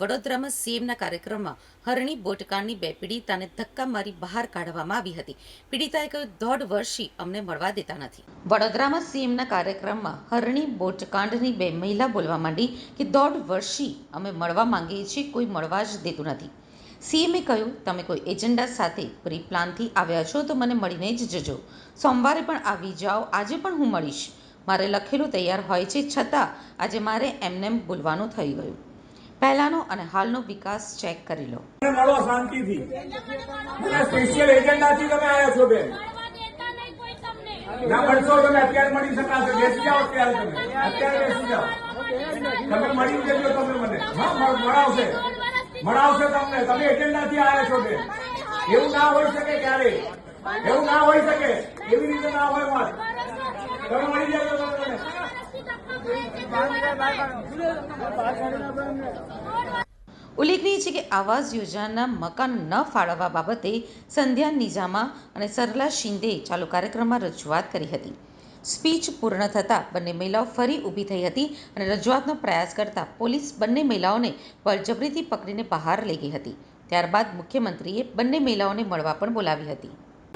વડોદરામાં સીએમના કાર્યક્રમમાં હરણી બોટકાંડની બે પીડિતાને ધક્કા મારી બહાર કાઢવામાં આવી હતી. પીડિતાએ કહ્યું, દોઢ વર્ષથી અમને મળવા દેતા નથી. વડોદરામાં સીએમના કાર્યક્રમમાં હરણી બોટકાંડની બે મહિલા બોલવા માંડી કે, દોઢ વર્ષથી અમે મળવા માંગીએ છીએ, કોઈ મળવા જ દેતું નથી. સીએમએ કહ્યું, તમે કોઈ એજન્ડા સાથે પ્રી પ્લાનથી આવ્યા છો તો મને મળીને જ જજો. સોમવારે પણ આવી જાઓ, આજે પણ હું મળીશ. મારે લખેલું તૈયાર હોય છે, છતાં આજે મારે એમનેમ બોલવાનું થઈ ગયું. પહેલાંનો અને હાલનો વિકાસ ચેક કરી લો. મળો શાંતિથી. સ્પેશિયલ એજન્ડાથી તમે આવ્યા છો, બેન. ના મળશો તમે, અત્યારે મળી શકાશે. અત્યારે તમે. મળી જજો તમે મને. હા મળ- મળાવશે. તમને. તમે એજન્ડાથી આવ્યા છો, બેન. એવું ના હોઈ શકે ક્યારે. એવું ના હોઈ શકે. એવી રીતે ના હોય વાત. મળી જજો તમે ઉલ્લેખનીય છે કે આવાસ યોજનાના મકાન ન ફાળવવા બાબતે સંધ્યા નિઝામા અને સરલા શિંદે ચાલુ કાર્યક્રમમાં રજૂઆત કરી હતી. સ્પીચ પૂર્ણ થતાં બંને મહિલાઓ ફરી ઊભી થઈ હતી અને રજૂઆતનો પ્રયાસ કરતા પોલીસ બંને મહિલાઓને બળજબરીથી પકડીને બહાર લઈ ગઈ હતી. ત્યારબાદ મુખ્યમંત્રીએ બંને મહિલાઓને મળવા પણ બોલાવી હતી.